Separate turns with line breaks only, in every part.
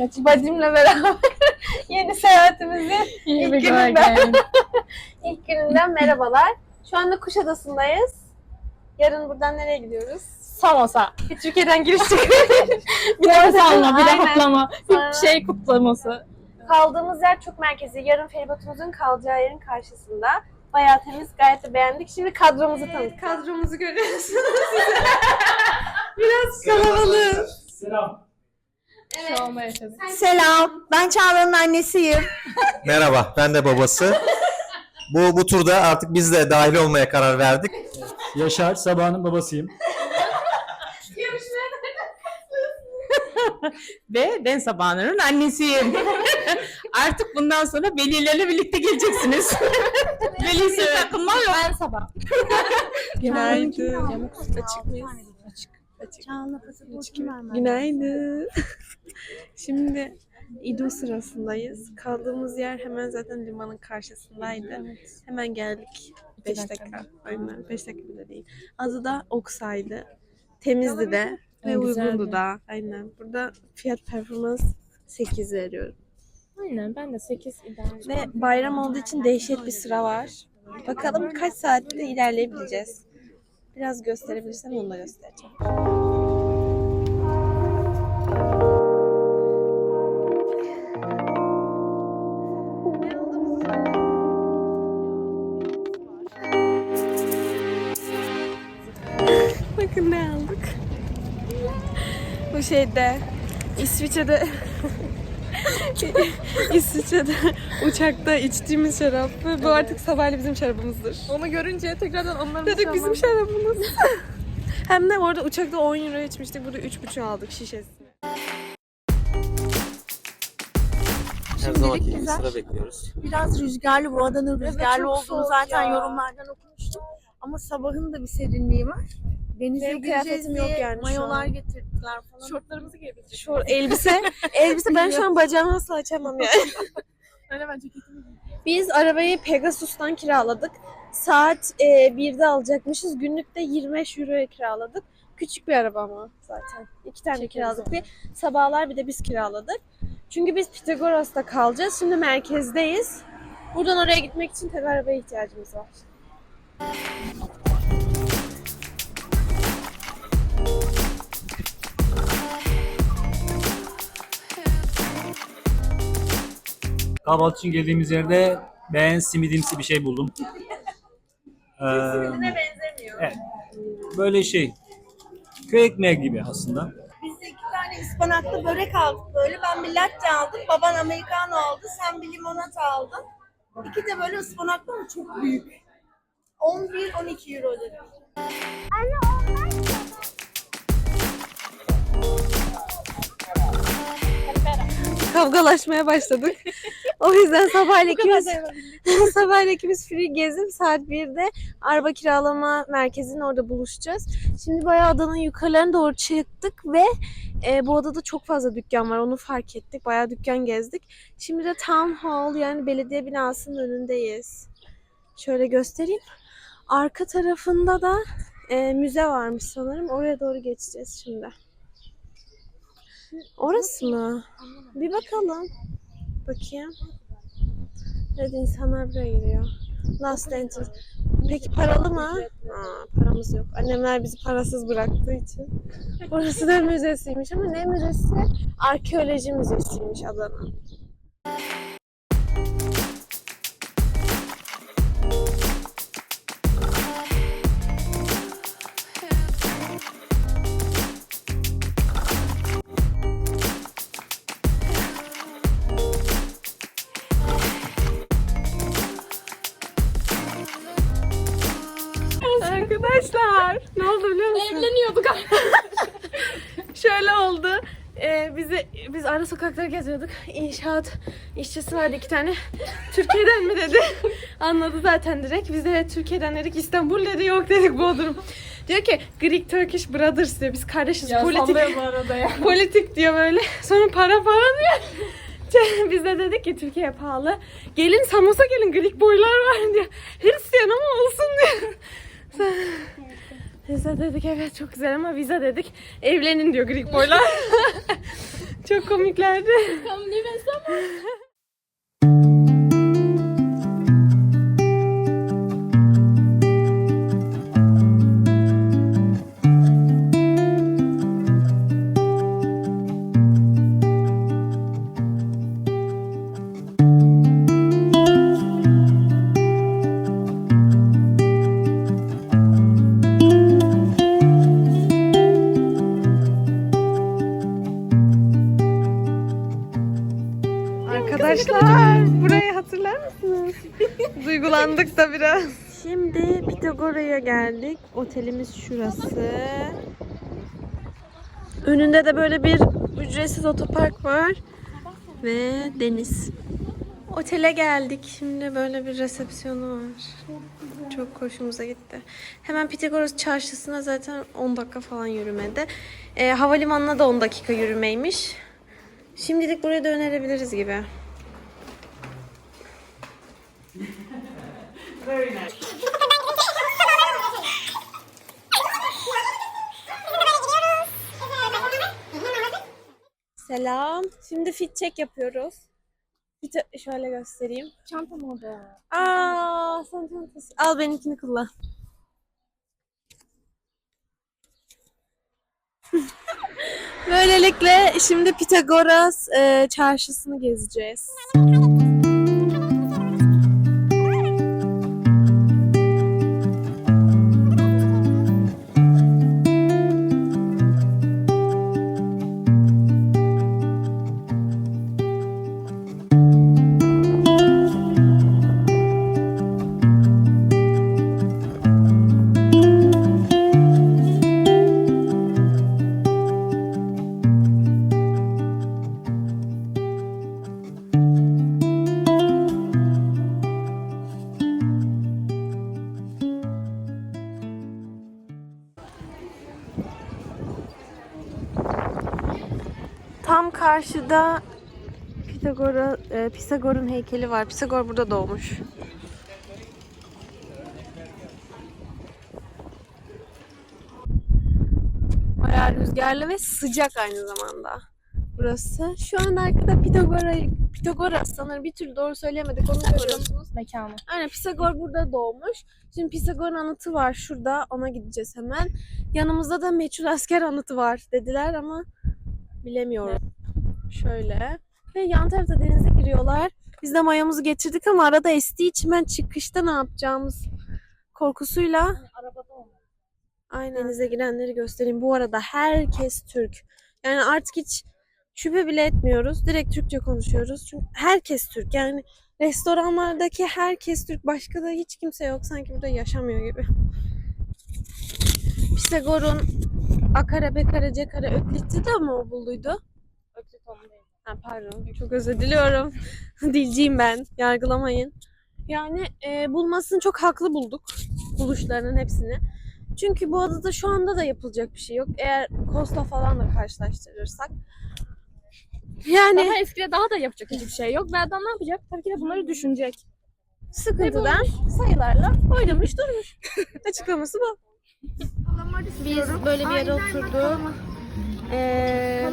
Selam. Bugün bacımla beraber yeni seyahatimizin ilk gününden, ilk gününden merhabalar. Şu anda Kuşadası'ndayız. Yarın buradan nereye gidiyoruz?
Samosa.
Bir Türkiye'den giriş.
Bir de salma, bir de
Aynen.
Bir şey kutlaması.
Kaldığımız yer çok merkezi. Yarın feribotumuzun kalacağı yerin karşısında. Bayağı temiz, gayet de beğendik. Şimdi kadromuzu tanıt. Kadromuzu görüyorsunuz. Biraz kalabalık.
Selam.
Yaşadık.
Selam, ben Çağla'nın annesiyim.
Merhaba, ben de babası. Bu bu turda artık biz de dahil olmaya karar verdik.
Yaşar Sabah'ın babasıyım.
Ve ben Sabahnur'un annesiyim. Artık bundan sonra velilerle birlikte geleceksiniz. Velisi takılma yok.
Ben sabah.
Günaydın. Açık mıyız?
Çağla pasaportunu vermem.
Günaydın. Şimdi İdo sırasındayız. Kaldığımız yer hemen zaten limanın karşısındaydı. Hemen geldik. 5 dakika. Aynen 5 dakika bile değil. Adı da Oksay'dı. Temizdi de ve uygundu da. Aynen. Burada fiyat performans 8 veriyorum.
Aynen ben de 8 ideal.
Ve bayram olduğu için dehşet bir sıra var. Bakalım kaç saatte ilerleyebileceğiz. Biraz gösterebilirsem onu da göstereceğim. Bakın ne aldık. Bu şeyde İsviçre'de İsviçre'de uçakta içtiğimiz şarap. Bu artık sabahleyin bizim şarabımızdır.
Onu görünce tekrardan onların
Dedik bizim şarabımız. Hem de orada uçakta 10 euro içmiştik. Burada 3,5 aldık şişesini.
Her zamanki gibi sıra bekliyoruz.
Biraz rüzgarlı, bu adanın rüzgarlı
çok
olduğunu
soğuk
zaten
ya.
yorumlardan okumuştum. Ama sabahın da bir serinliği var. Denize
Benim
gireceğiz
kıyafetim
diye
yok yani şu
mayolar
an.
getirdiler falan.
Şortlarımızı giyebiliriz.
Şu elbise, elbise ben şu an bacağımı asla açamam yani.
Öyle ben ceketimi
Biz arabayı Pegasus'tan kiraladık. Saat e, 1'de alacakmışız. Günlük de 25 euroya kiraladık. Küçük bir araba ama zaten. İki tane kiraladık. Bir sabahlar bir de biz kiraladık. Çünkü biz Pitagoras'ta kalacağız. Şimdi merkezdeyiz. Buradan oraya gitmek için tabii arabaya ihtiyacımız var.
Kahvaltı için geldiğimiz yerde ben simidimsi bir şey buldum. Ee,
benzemiyor.
evet. Böyle şey. Köy ekmeği gibi aslında.
Biz de iki tane ıspanaklı börek aldık böyle. Ben bir latte aldım. Baban americano aldı. Sen bir limonata aldın. İki de böyle ıspanaklı ama çok büyük. 11-12 euro ödedik.
Kavgalaşmaya başladık. o yüzden sabahleyin ikimiz, sabahleyin ikimiz free gezip saat 1'de araba kiralama merkezinin orada buluşacağız. Şimdi bayağı adanın yukarılarına doğru çıktık ve e, bu adada çok fazla dükkan var. Onu fark ettik. Bayağı dükkan gezdik. Şimdi de Town Hall yani belediye binasının önündeyiz. Şöyle göstereyim. Arka tarafında da e, müze varmış sanırım. Oraya doğru geçeceğiz şimdi. Orası mı? Bir bakalım. Bakayım. Evet insanlar buraya giriyor. Last Entrance. Peki paralı mı? Aa, paramız yok. Annemler bizi parasız bıraktığı için. Burası da müzesiymiş ama ne müzesi? Arkeoloji müzesiymiş Adana.
Evleniyorduk.
Şöyle oldu. Ee, bizi biz ara sokakları geziyorduk. İnşaat işçisi vardı iki tane. Türkiye'den mi dedi. Anladı zaten direkt. Biz de Türkiye'den dedik. İstanbul dedi. Yok dedik Bodrum. Diyor ki Greek Turkish Brothers diyor. Biz kardeşiz.
ya
politik
bu arada ya.
politik diyor böyle. Sonra para falan diyor. Biz de dedik ki Türkiye pahalı. Gelin Samos'a gelin Greek boylar var diyor. Hristiyan ama olsun diyor. Vize dedik evet çok güzel ama vize dedik. Evlenin diyor Greek boylar. çok komiklerdi. Arkadaşlar Duygulandık da biraz. Şimdi Pitagora'ya geldik. Otelimiz şurası. Önünde de böyle bir ücretsiz otopark var. Ve deniz. Otele geldik. Şimdi böyle bir resepsiyonu var. Çok hoşumuza gitti. Hemen Pitagoras çarşısına zaten 10 dakika falan yürümedi. Ee, havalimanına da 10 dakika yürümeymiş. Şimdilik buraya da önerebiliriz gibi. Selam. Şimdi fit check yapıyoruz. De şöyle göstereyim.
Çantam orada.
Aa, sen çantası. Al benimkini kullan. Böylelikle şimdi Pitagoras e, çarşısını gezeceğiz. Tam karşıda Pitagora, e, Pisagor'un heykeli var. Pisagor burada doğmuş. Bayağı rüzgarlı ve sıcak aynı zamanda. Burası. Şu an arkada Pitagora, Pitagoras sanırım bir türlü doğru söyleyemedik. Onu görüyorsunuz.
Mekanı.
Aynen Pisagor burada doğmuş. Şimdi Pisagor'un anıtı var şurada. Ona gideceğiz hemen. Yanımızda da meçhul asker anıtı var dediler ama bilemiyorum. Şöyle. Ve yan tarafta denize giriyorlar. Biz de mayomuzu getirdik ama arada estiği için ben çıkışta ne yapacağımız korkusuyla
Arabada oldu.
Aynen denize girenleri göstereyim. Bu arada herkes Türk. Yani artık hiç şüphe bile etmiyoruz. Direkt Türkçe konuşuyoruz. Çünkü herkes Türk. Yani restoranlardaki herkes Türk. Başka da hiç kimse yok. Sanki burada yaşamıyor gibi. Pisagor'un Akara, Bekara, Cekara, Öklit'i de mi o bulduydu?
Öksit onu değil.
Ha, pardon. Çok özür diliyorum. Dilciyim ben. Yargılamayın. Yani e, bulmasını çok haklı bulduk. Buluşlarının hepsini. Çünkü bu adada şu anda da yapılacak bir şey yok. Eğer Costa falan da karşılaştırırsak. Yani
Daha eskide daha da yapacak hiçbir şey yok. Ve adam ne yapacak? Tabii ki de bunları düşünecek.
sıkıntıdan sayılarla oynamış durmuş. Açıklaması bu. Biz böyle bir yere oturduk. Ee,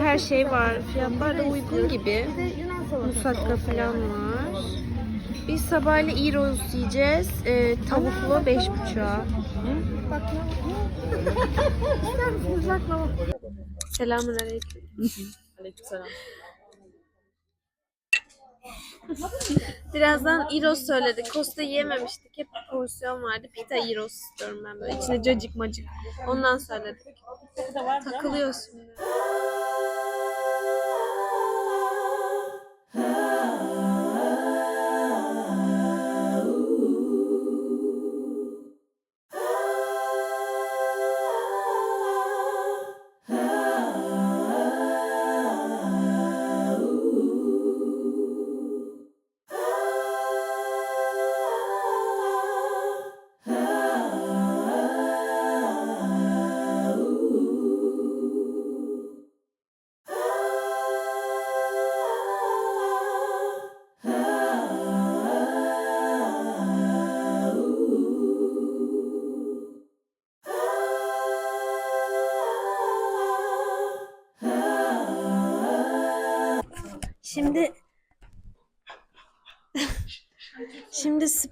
her şey var. Fiyatlar da uygun gibi. Musakka falan var. Biz sabahleyin Eros yiyeceğiz. Ee, tavuklu beş buçuğa. Selamun aleyküm.
Aleykümselam.
Birazdan Eros söyledik. Costa yiyememiştik. Hep porsiyon vardı. Pita Eros istiyorum ben böyle. İçine cacık macık. Ondan söyledik. Takılıyoruz şimdi. Şimdi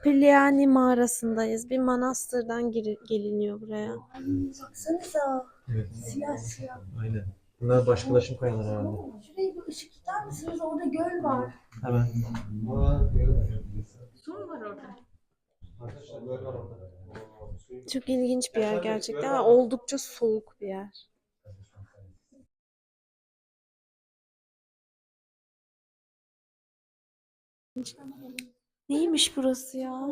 Şimdi Spilyani mağarasındayız. Bir manastırdan gir- geliniyor buraya.
Baksanıza.
Evet.
Siyah siyah.
Aynen. Bunlar başkalaşım kayaları herhalde.
Şuraya bir ışık tutar mısınız? Orada göl var.
Hemen.
Su mu var orada?
Çok ilginç bir yer gerçekten ama oldukça soğuk bir yer. Neymiş burası ya?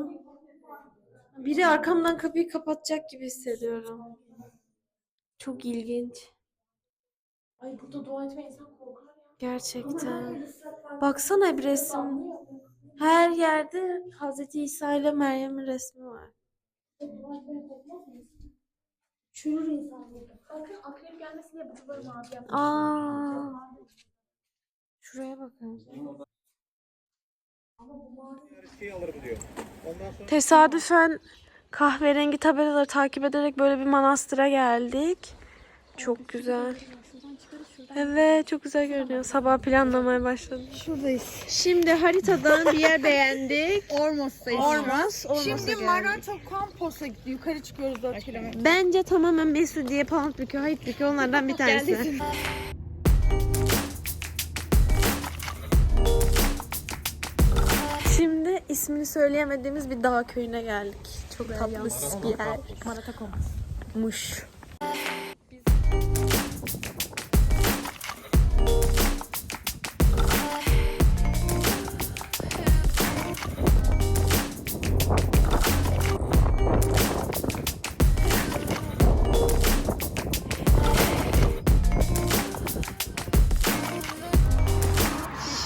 Biri arkamdan kapıyı kapatacak gibi hissediyorum. Çok ilginç.
Ay burada dua etmeye insan korkar ya.
Gerçekten. Baksana bir resim. Her yerde Hazreti İsa ile Meryem'in resmi var.
Çürür insan burada.
Bakın akrep gelmesin diye bu böyle mavi yapmış.
Aa. Şuraya bakın. Tesadüfen kahverengi tabelaları takip ederek böyle bir manastıra geldik. Çok güzel. Evet çok güzel görünüyor. Sabah planlamaya başladık.
Şuradayız.
Şimdi haritadan bir yer beğendik.
Ormos'tayız.
Ormos. Ormos'a
Şimdi
geldik.
Marato Kampos'a yukarı çıkıyoruz 4 kilometre.
Bence tamamen Mesudiye, Pamukkale, Hayitbükü onlardan bir tanesi. İsmini söyleyemediğimiz bir dağ köyüne geldik. Çok tatlı bir yer. Muş.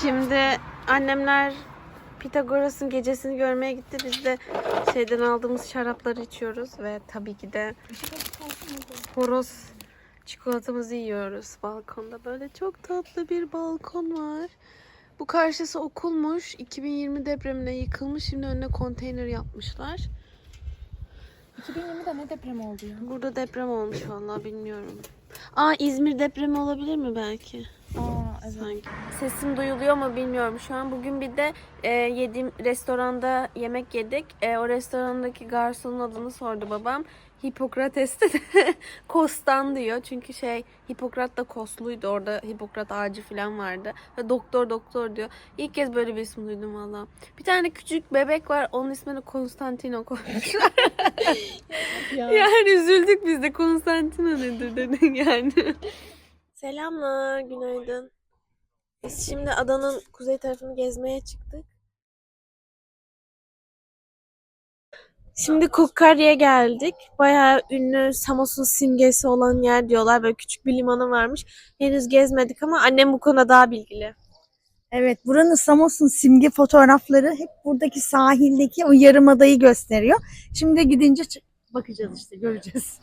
Şimdi annemler Pitagoras'ın gecesini görmeye gitti. Biz de şeyden aldığımız şarapları içiyoruz ve tabii ki de horoz çikolatamızı yiyoruz balkonda. Böyle çok tatlı bir balkon var. Bu karşısı okulmuş. 2020 depremine yıkılmış. Şimdi önüne konteyner yapmışlar.
2020'de ne deprem oldu ya?
Burada deprem olmuş vallahi bilmiyorum. Aa İzmir depremi olabilir mi belki?
Evet.
sanki. Sesim duyuluyor mu bilmiyorum şu an. Bugün bir de e, yediğim restoranda yemek yedik. E, o restorandaki garsonun adını sordu babam. Hipokrates'te de Kostan diyor. Çünkü şey Hipokrat da Kosluydu. Orada Hipokrat ağacı falan vardı. Ve doktor doktor diyor. İlk kez böyle bir isim duydum valla. Bir tane küçük bebek var. Onun ismini Konstantino koymuşlar. yani üzüldük biz de Konstantino nedir dedik yani. Selamlar, günaydın. Biz şimdi adanın kuzey tarafını gezmeye çıktık. Şimdi Kukkari'ye geldik. Bayağı ünlü Samos'un simgesi olan yer diyorlar. Böyle küçük bir limanı varmış. Henüz gezmedik ama annem bu konuda daha bilgili.
Evet buranın Samos'un simge fotoğrafları hep buradaki sahildeki o yarımadayı gösteriyor. Şimdi gidince bakacağız işte göreceğiz.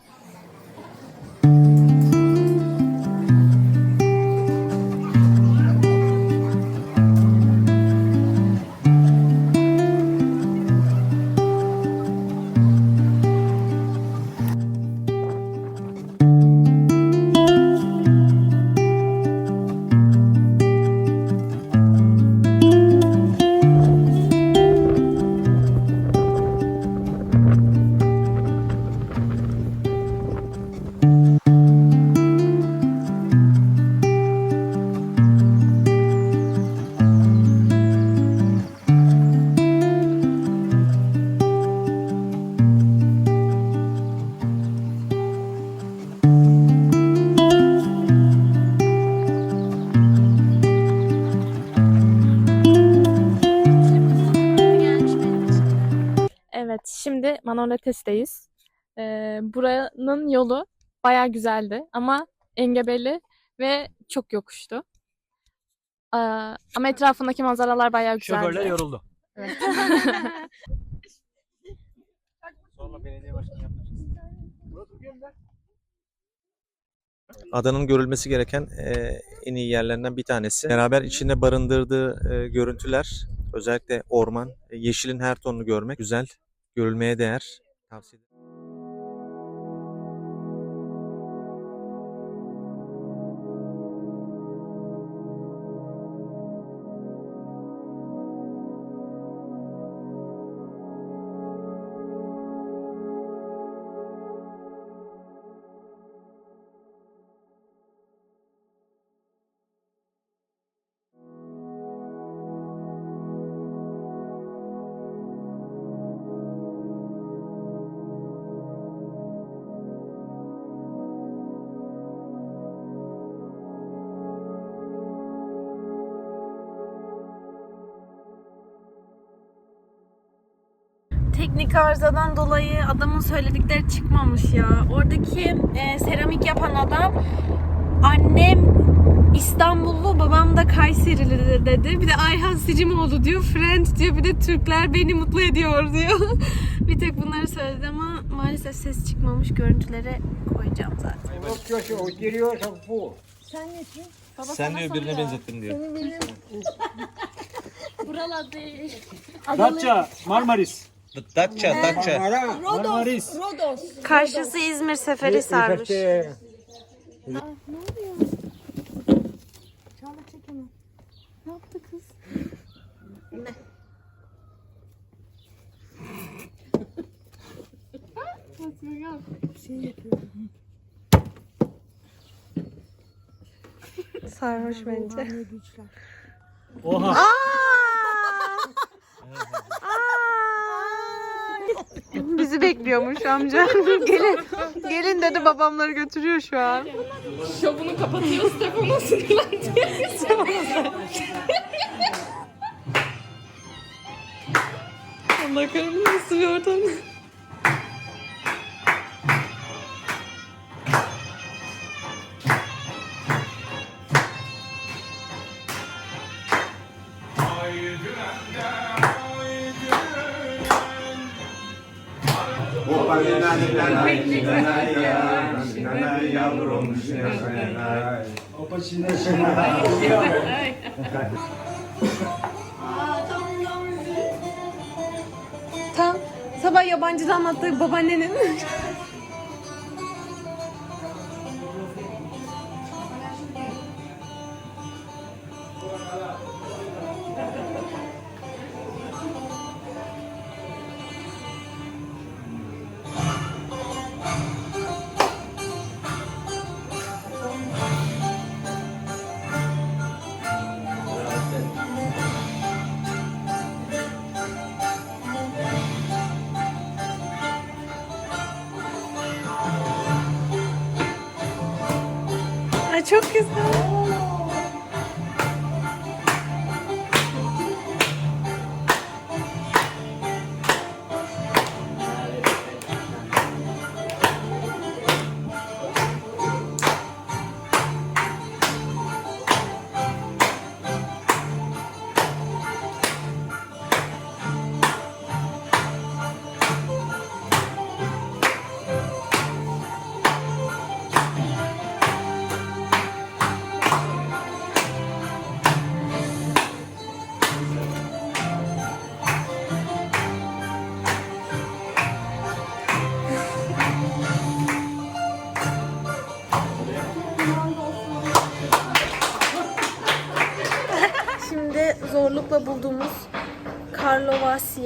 Şimdi Manoletes'teyiz. Ee, buranın yolu bayağı güzeldi ama engebeli ve çok yokuştu. Ee, ama etrafındaki manzaralar bayağı güzeldi.
Şoförler yoruldu.
Evet.
Sonra belediye başkanı yapacağız.
Adanın görülmesi gereken e, en iyi yerlerinden bir tanesi. Beraber içinde barındırdığı e, görüntüler, özellikle orman, e, yeşilin her tonunu görmek güzel, görülmeye değer. Tavsiye
teknik arızadan dolayı adamın söyledikleri çıkmamış ya. Oradaki e, seramik yapan adam annem İstanbullu, babam da Kayserili dedi. Bir de Ayhan Sicimoğlu diyor. Friend diyor. Bir de Türkler beni mutlu ediyor diyor. bir tek bunları söyledi ama maalesef ses çıkmamış. Görüntülere koyacağım zaten.
Sen diyor birine benzettim diyor.
Buralar değil.
Datça, Marmaris.
Datça, Datça.
Marmaris.
Karşısı İzmir seferi sarmış. Sarhoş bence.
Oha.
Bizi bekliyormuş amca. gelin, gelin dedi babamları götürüyor şu an.
Şovunu kapatıyor. Stefano sinirlendi.
Allah kahretsin nasıl bir ortam. Tam sabah yabancıda anlattığı babaannenin. Çok güzel.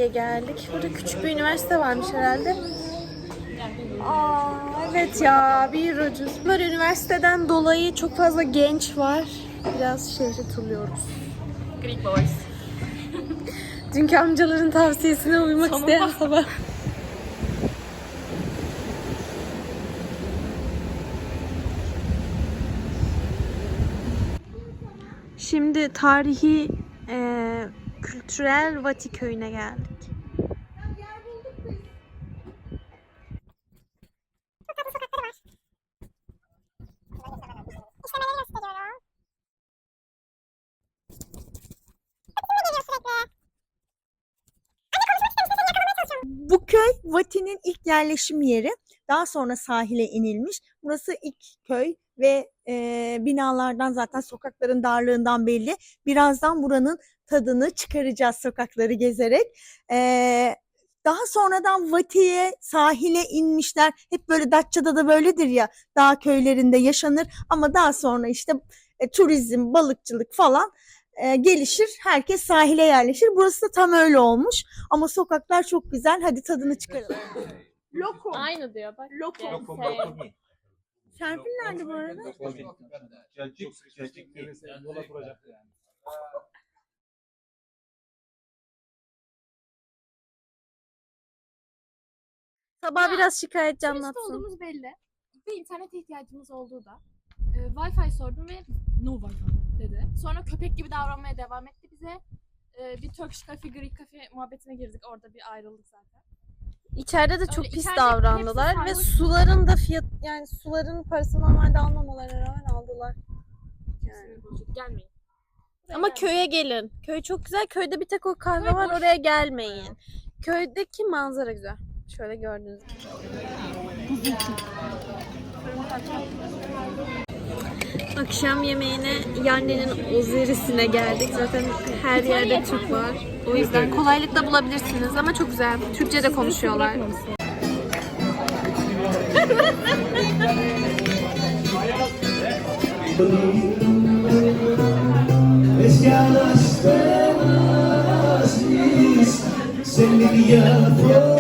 Karlovasi'ye geldik. Burada küçük bir üniversite varmış herhalde. Aa, evet ya bir ucuz. Böyle üniversiteden dolayı çok fazla genç var. Biraz şehri turluyoruz.
Greek boys.
Dünkü amcaların tavsiyesine uymak isteyen sabah. Şimdi tarihi eee, kültürel Vati köyüne geldik.
Bu köy Vati'nin ilk yerleşim yeri. Daha sonra sahile inilmiş. Burası ilk köy ve e, binalardan zaten sokakların darlığından belli. Birazdan buranın tadını çıkaracağız sokakları gezerek. E, daha sonradan Vati'ye sahile inmişler. Hep böyle Datça'da da böyledir ya. Dağ köylerinde yaşanır ama daha sonra işte e, turizm, balıkçılık falan e, gelişir. Herkes sahile yerleşir. Burası da tam öyle olmuş. Ama sokaklar çok güzel. Hadi tadını çıkaralım. Lokum.
Aynı diyor bak.
Lokum.
Şey,
Serpil nerede bu arada?
Sabah biraz şikayetçi
Turist
anlatsın.
olduğumuz belli. Ve internete ihtiyacımız olduğu da. E, Wi-Fi sordum ve no Wi-Fi dedi. Sonra köpek gibi davranmaya devam etti bize. E, bir Turkish Cafe, Greek Cafe muhabbetine girdik. Orada bir ayrıldık zaten.
İçeride de çok
Öyle
pis
içeride
davrandılar
hepsi
ve
sarhoş.
suların da fiyat yani suların parasını normalde almamalarına rağmen aldılar. Yani.
Gelmeyin.
Ama köye gelin. Köy çok güzel. Köyde bir tek o kahve var. Oraya gelmeyin. Köydeki manzara güzel. Şöyle gördüğünüz gibi. Akşam yemeğine Yande'nin ozerisine geldik. Zaten her yerde Türk var. O yüzden kolaylıkla bulabilirsiniz ama çok güzel. Türkçe de konuşuyorlar.
Es que a las penas se me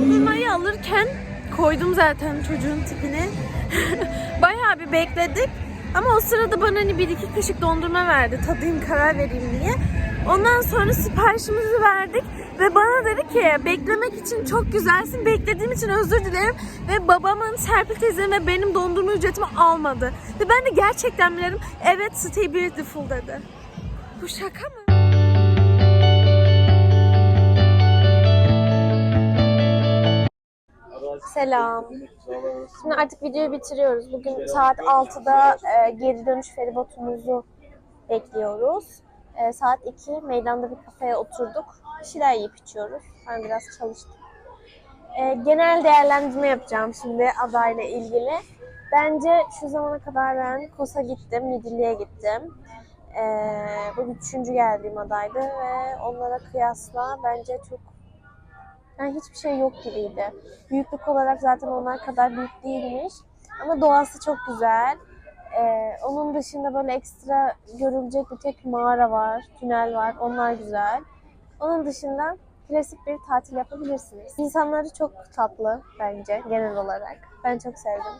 Dondurmayı alırken koydum zaten çocuğun tipini. Bayağı bir bekledik. Ama o sırada bana hani bir iki kaşık dondurma verdi. Tadayım karar vereyim diye. Ondan sonra siparişimizi verdik. Ve bana dedi ki beklemek için çok güzelsin. Beklediğim için özür dilerim. Ve babamın Serpil teyzenin ve benim dondurma ücretimi almadı. Ve ben de gerçekten bilirim. Evet stay beautiful dedi. Bu şaka mı? Selam. Şimdi artık videoyu bitiriyoruz. Bugün saat 6'da e, geri dönüş feribotumuzu bekliyoruz. E, saat 2 meydanda bir kafeye oturduk. Bir şeyler yiyip içiyoruz. Ben biraz çalıştım. E, genel değerlendirme yapacağım şimdi adayla ilgili. Bence şu zamana kadar ben Kosa gittim, Midilli'ye gittim. E, bu üçüncü geldiğim adaydı ve onlara kıyasla bence çok yani hiçbir şey yok gibiydi. Büyüklük olarak zaten onlar kadar büyük değilmiş. Ama doğası çok güzel. Ee, onun dışında böyle ekstra görülecek bir tek mağara var, tünel var. Onlar güzel. Onun dışında klasik bir tatil yapabilirsiniz. İnsanları çok tatlı bence genel olarak. Ben çok sevdim.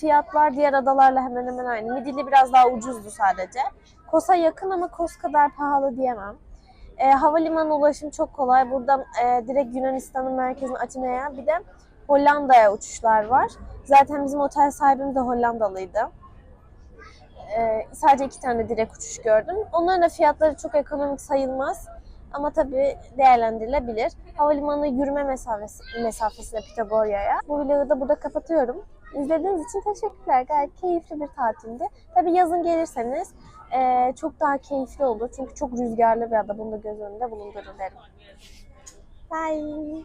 Fiyatlar diğer adalarla hemen hemen aynı. Midilli biraz daha ucuzdu sadece. Kosa yakın ama Kos kadar pahalı diyemem. E, havalimanı ulaşım çok kolay. Buradan e, direkt Yunanistan'ın merkezine Atina'ya bir de Hollanda'ya uçuşlar var. Zaten bizim otel sahibimiz de Hollandalıydı. E, sadece iki tane direkt uçuş gördüm. Onların da fiyatları çok ekonomik sayılmaz. Ama tabii değerlendirilebilir. Havalimanı yürüme mesafesi, mesafesine Pitagora'ya. Bu vlogu da burada kapatıyorum. İzlediğiniz için teşekkürler. Gayet keyifli bir tatildi. Tabii yazın gelirseniz eee, çok daha keyifli olur. Çünkü çok rüzgarlı bir ada. Bunu da göz önünde bulundurun derim. Bye.